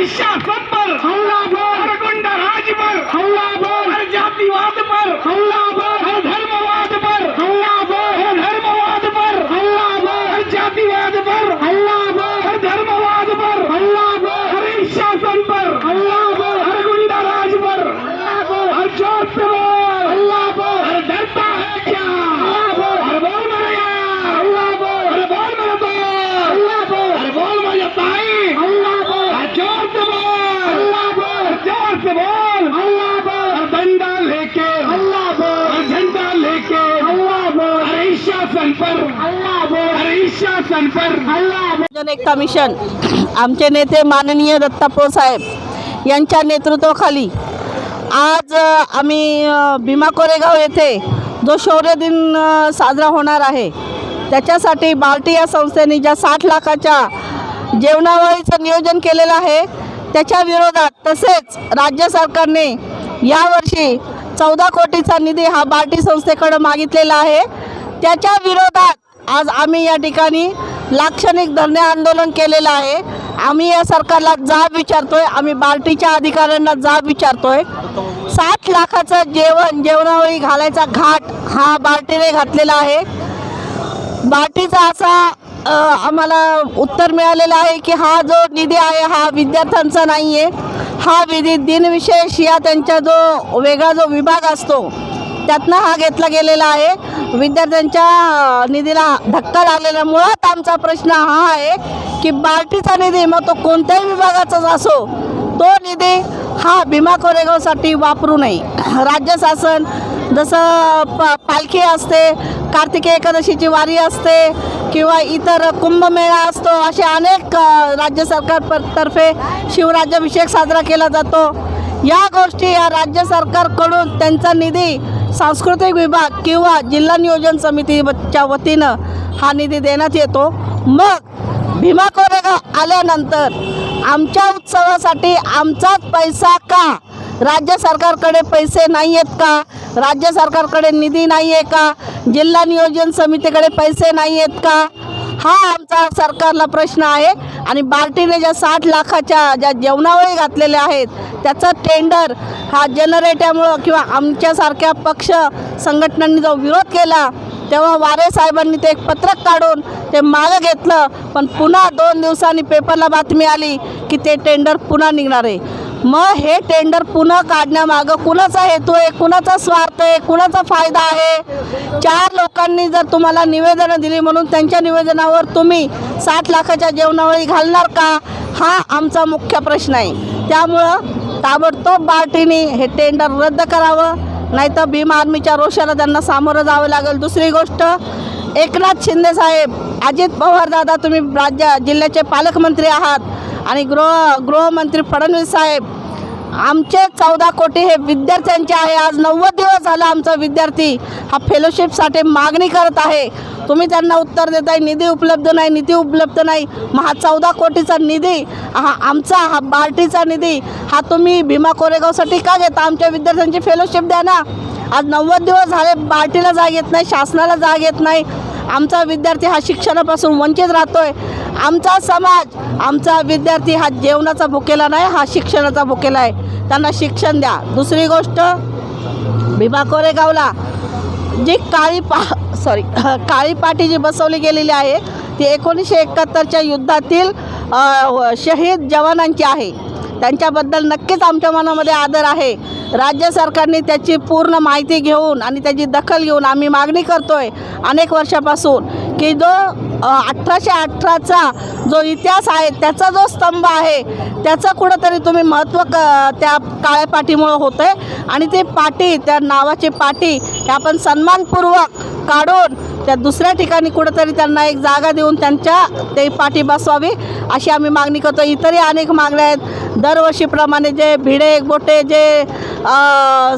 আইসা কব্বর হাওলা एक कमिशन आमचे नेते माननीय दत्तापो साहेब यांच्या नेतृत्वाखाली आज आम्ही भीमा कोरेगाव येथे जो शौर्य दिन साजरा होणार आहे त्याच्यासाठी बार्टी या संस्थेने ज्या साठ लाखाच्या जेवणावळीचं नियोजन केलेलं आहे त्याच्या विरोधात तसेच राज्य सरकारने यावर्षी चौदा कोटीचा निधी हा बार्टी संस्थेकडं मागितलेला आहे. त्याच्या विरोधात आज आम्ही या ठिकाणी लाक्षणिक धरणे आंदोलन केलेलं आहे. आम्ही या सरकारला जाब विचारतोय. आम्ही बार्टीच्या अधिकाऱ्यांना जाब विचारतोय. सात लाखाचं जेवण जेवणावळी घालायचा घाट हा बार्टीने घातलेला आहे. बार्टीचा असा आम्हाला उत्तर मिळालेलं आहे की हा जो निधी आहे हा विद्यार्थ्यांचा नाही आहे हा विधी दिनविशेष या त्यांचा जो वेगळा जो विभाग असतो त्यातनं हा घेतला गेलेला आहे. विद्यार्थ्यांच्या निधीला धक्का लागलेला मुळात आमचा प्रश्न हा आहे की बार्टीचा निधी मग तो कोणत्याही विभागाचाच असो तो निधी हा भीमा कोरेगावसाठी वापरू नये. राज्य शासन जसं प पालखी असते कार्तिकी एकादशीची वारी असते किंवा इतर कुंभमेळा असतो असे अनेक राज्य सरकार तर्फे शिवराज्याभिषेक साजरा केला जातो. या गोष्टी या राज्य सरकारकडून त्यांचा निधी सांस्कृतिक विभाग किंवा जिल्हा नियोजन समितीच्या वतीनं हा निधी देण्यात येतो. मग भीमा कोरेगाव आल्यानंतर आमच्या उत्सवासाठी आमचाच पैसा का? राज्य सरकारकडे पैसे नाही आहेत का? राज्य सरकारकडे निधी नाही आहे का? जिल्हा नियोजन समितीकडे पैसे नाही आहेत का? हा आमचा सरकारला प्रश्न आहे. आणि बार्टीने ज्या साठ लाखाच्या ज्या जेवणावळी घातलेल्या आहेत त्याचा टेंडर हा जनरेट्यामुळं किंवा आमच्यासारख्या पक्ष संघटनांनी जो विरोध केला तेव्हा वारे साहेबांनी ते एक पत्रक काढून ते मागं घेतलं. पण पुन्हा दोन दिवसांनी पेपरला बातमी आली की ते टेंडर पुन्हा निघणार आहे. मग हे टेंडर पुन्हा काढण्यामागं कुणाचा हेतू आहे? कुणाचा स्वार्थ आहे? कुणाचा फायदा आहे? चार लोकांनी जर तुम्हाला निवेदनं दिली म्हणून त्यांच्या निवेदनावर तुम्ही साठ लाखाच्या जेवणावळी घालणार का? हा आमचा मुख्य प्रश्न आहे. त्यामुळं ताबडतोब बार्टीने हे टेंडर रद्द करावं. नाहीतर भीम आर्मीच्या रोषाला त्यांना सामोरं जावं लागेल. दुसरी गोष्ट एकनाथ शिंदे साहेब अजित पवार दादा तुम्ही राज्य जिल्ह्याचे पालकमंत्री आहात. आणि गृह गृहमंत्री फडणवीस साहेब आमचे चौदा कोटी हे विद्यार्थ्यांचे आहे. आज नव्वद दिवस झाला आमचा विद्यार्थी हा फेलोशिपसाठी मागणी करत आहे. तुम्ही त्यांना उत्तर देताय निधी उपलब्ध नाही निधी उपलब्ध नाही. मग हा चौदा कोटीचा निधी हा आमचा हा बार्टीचा निधी हा तुम्ही भीमा कोरेगावसाठी का घेता? आमच्या विद्यार्थ्यांची फेलोशिप द्या ना. आज नव्वद दिवस झाले बार्टीला जाग येत नाही शासनाला जाग येत नाही. आमचा विद्यार्थी हा शिक्षणापासून वंचित राहतोय. आमचा समाज आमचा विद्यार्थी हा जेवणाचा भुकेला नाही हा शिक्षणाचा भुकेला आहे. त्यांना शिक्षण द्या. दुसरी गोष्ट भीमा कोरेगावला जी काळी पा सॉरी काळी पाटी जी बसवली गेलेली आहे ती एकोणीसशे एकाहत्तरच्या युद्धातील शहीद जवानांची आहे. त्यांच्याबद्दल नक्कीच आमच्या मनामध्ये आदर आहे. राज्य सरकारने त्याची पूर्ण माहिती घेऊन आणि त्याची दखल घेऊन आम्ही मागणी करतो आहे अनेक वर्षापासून की जो अठराशे अठराचा जो इतिहास आहे त्याचा जो स्तंभ आहे त्याचं कुठंतरी तुम्ही महत्त्व क त्या काळ्या पाठीमुळं होतं आहे आणि ते पाटी त्या नावाची पाटी हे आपण सन्मानपूर्वक काढून त्या दुसऱ्या ठिकाणी कुठंतरी त्यांना एक जागा देऊन त्यांच्या ते पाठी बसवावी अशी आम्ही मागणी करतो. इतरही अनेक मागण्या आहेत. दरवर्षीप्रमाणे जे भिडे गोटे जे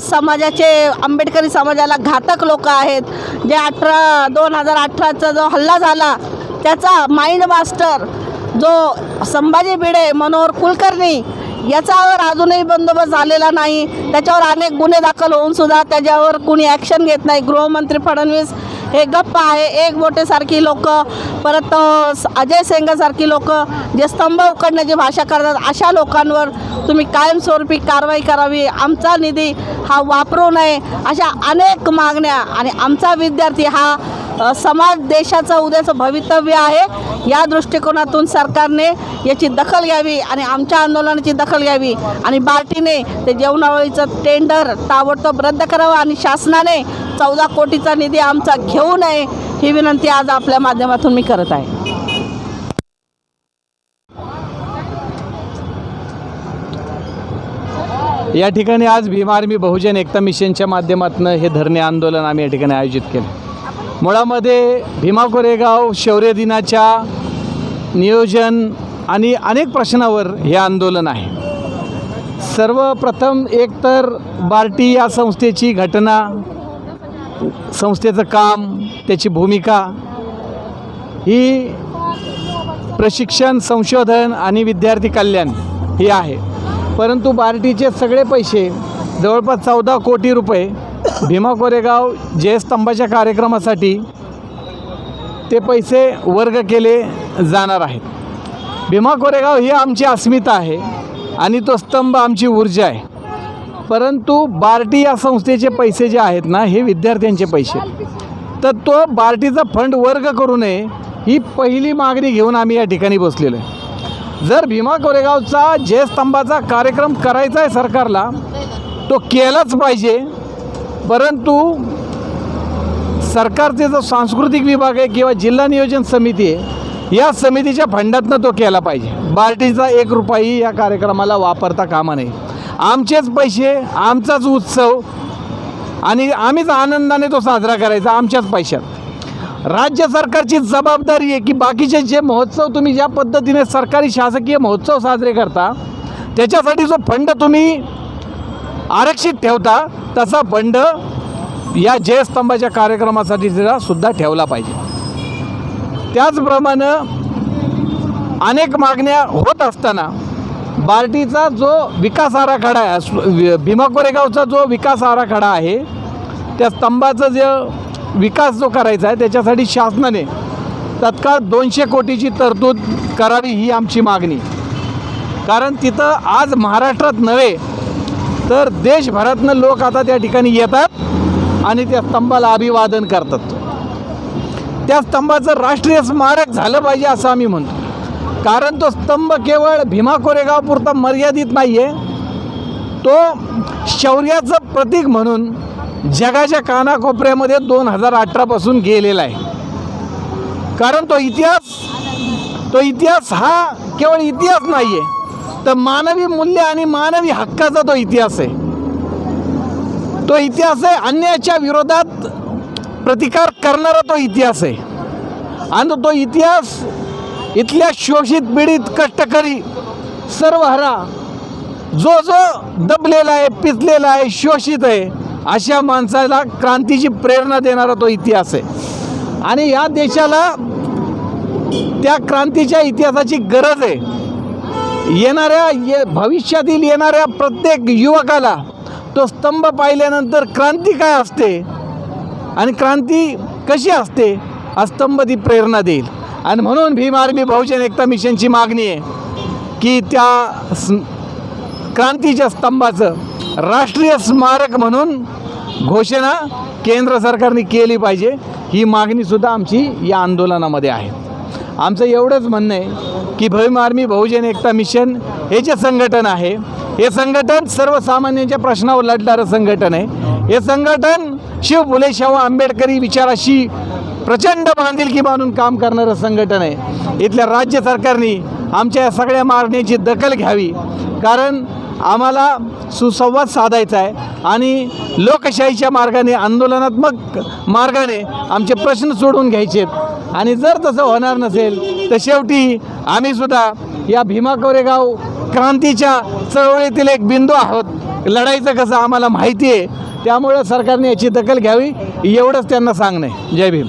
समाजाचे आंबेडकरी समाजाला घातक लोक आहेत जे अठरा दोन हजार अठराचा जो हल्ला झाला त्याचा माइंड मास्टर जो संभाजी भिडे मनोहर कुलकर्णी याच्यावर अजूनही बंदोबस्त झालेला नाही. त्याच्यावर अनेक गुन्हे दाखल होऊन सुद्धा त्याच्यावर कुणी ॲक्शन घेत नाही. गृहमंत्री फडणवीस हे गप्प आहे एक बोटेसारखी लोक परत अजय सेंगासारखी लोक जे स्तंभ उकडण्याची भाषा करतात अशा लोकांवर तुम्ही कायमस्वरूपी कारवाई करावी. आमचा निधी हा वापरू नये अशा अनेक मागण्या आणि आमचा विद्यार्थी हा समाज देशाचं उद्याचं भवितव्य आहे. या दृष्टिकोनातून सरकारने याची दखल घ्यावी आणि आमच्या आंदोलनाची दखल घ्यावी आणि बार्टीने ते जेवणावळीचं टेंडर ताबडतोब रद्द करावं आणि शासनाने चौदा कोटीचा निधी आमचा घेऊ नये ही विनंती आज आपल्या माध्यमातून मी करत आहे. या ठिकाणी आज भीमा आर्मी बहुजन एकता मिशनच्या माध्यमातून हे धरणे आंदोलन आम्ही या ठिकाणी आयोजित केलं. मुळामध्ये भीमा कोरेगाव शौर्य दिनाच्या नियोजन आणि अनेक प्रश्नावर हे आंदोलन आहे. सर्वप्रथम एकतर बार्टी या संस्थेची घटना संस्थेचं काम त्याची भूमिका ही प्रशिक्षण संशोधन आणि विद्यार्थी कल्याण ही आहे. परंतु बार्टीचे सगळे पैसे जवळपास चौदा कोटी रुपये भीमा कोरेगाव जयस्तंभाच्या कार्यक्रमासाठी ते पैसे वर्ग केले जाणार आहेत. भीमा कोरेगाव ही आमची अस्मिता आहे आणि तो स्तंभ आमची ऊर्जा आहे. परंतु बार्टी या संस्थेचे पैसे जे आहेत ना हे विद्यार्थ्यांचे पैसे तर तो बार्टीचा फंड वर्ग करू नये ही पहिली मागणी घेऊन आम्ही या ठिकाणी बसलेलो आहे. जर भीमा कोरेगावचा जयस्तंभाचा कार्यक्रम करायचा आहे सरकारला तो केलाच पाहिजे. परंतु सरकारचे जो सांस्कृतिक विभाग आहे किंवा जिल्हा नियोजन समिती आहे या समितीच्या फंडातनं तो केला पाहिजे. बार्टीचा एक रुपयाही या कार्यक्रमाला वापरता कामा नये. आमचेच पैसे आमचाच उत्सव आणि आम्हीच आनंदाने तो साजरा करायचा आमच्याच पैशात. राज्य सरकारची जबाबदारी आहे की बाकीचे जे महोत्सव तुम्ही ज्या पद्धतीने सरकारी शासकीय महोत्सव साजरे करता त्याच्यासाठी जो फंड तुम्ही आरक्षित ठेवता तसा बंड या जयस्तंभाच्या कार्यक्रमासाठी जरा सुद्धा ठेवला पाहिजे. त्याचप्रमाणे अनेक मागण्या होत असताना बार्टीचा जो विकास आराखडा आहे भीमा कोरेगावचा जो विकास आराखडा आहे त्या स्तंभाचा जे विकास जो करायचा आहे त्याच्यासाठी शासनाने तत्काळ दोनशे कोटीची तरतूद करावी ही आमची मागणी. कारण तिथं आज महाराष्ट्रात नव्हे तर देशभरातनं लोक आता त्या ठिकाणी येतात आणि त्या स्तंभाला अभिवादन करतात. त्या स्तंभाचं राष्ट्रीय स्मारक झालं पाहिजे असं आम्ही म्हणतो. कारण तो स्तंभ केवळ भीमा कोरेगावपुरता मर्यादित नाही आहे तो शौर्याचं प्रतीक म्हणून जगाच्या कानाकोपऱ्यामध्ये दोन हजार अठरापासून गेलेला आहे. कारण तो इतिहास तो इतिहास हा केवळ इतिहास नाही आहे तर मानवी मूल्य आणि मानवी हक्काचा तो इतिहास आहे. तो इतिहास आहे अन्यायाच्या विरोधात प्रतिकार करणारा तो इतिहास आहे. आणि तो इतिहास इथल्या शोषित पीडित कष्टकरी सर्व हरा जो जो दबलेला आहे पिचलेला आहे शोषित आहे अशा माणसाला क्रांतीची प्रेरणा देणारा तो इतिहास आहे. आणि या देशाला त्या क्रांतीच्या इतिहासाची गरज आहे. येणाऱ्या ये भविष्यातील येणाऱ्या प्रत्येक युवकाला तो स्तंभ पाहिल्यानंतर क्रांती काय असते आणि क्रांती कशी असते हा स्तंभ ती प्रेरणा देईल. आणि म्हणून भीम आर्मी बहुजन एकता मिशनची मागणी आहे की त्या स क्रांतीच्या स्तंभाचं राष्ट्रीय स्मारक म्हणून घोषणा केंद्र सरकारने केली पाहिजे. ही मागणीसुद्धा आमची या आंदोलनामध्ये आहे. आमचं एवढंच म्हणणं आहे की भीम आर्मी बहुजन एकता मिशन हे जे संघटन आहे हे संघटन सर्वसामान्यांच्या प्रश्नावर लढणारं संघटन आहे. हे संघटन शिव फुले शाहू आंबेडकरी विचाराशी प्रचंड बांधिलकी बांधून काम करणारं संघटन आहे. इथल्या राज्य सरकारने आमच्या या सगळ्या मागण्याची दखल घ्यावी. कारण आम्हाला सुसंवाद साधायचा आहे आणि लोकशाहीच्या मार्गाने आंदोलनात्मक मार्गाने आमचे प्रश्न सोडून घ्यायचे आहेत. आणि जर तसं होणार नसेल तर शेवटी आम्हीसुद्धा या भीमा कोरेगाव क्रांतीच्या चळवळीतील एक बिंदू आहोत. लढाईचं कसं आम्हाला माहिती आहे त्यामुळं सरकारने याची दखल घ्यावी एवढंच त्यांना सांगणं जय भीम.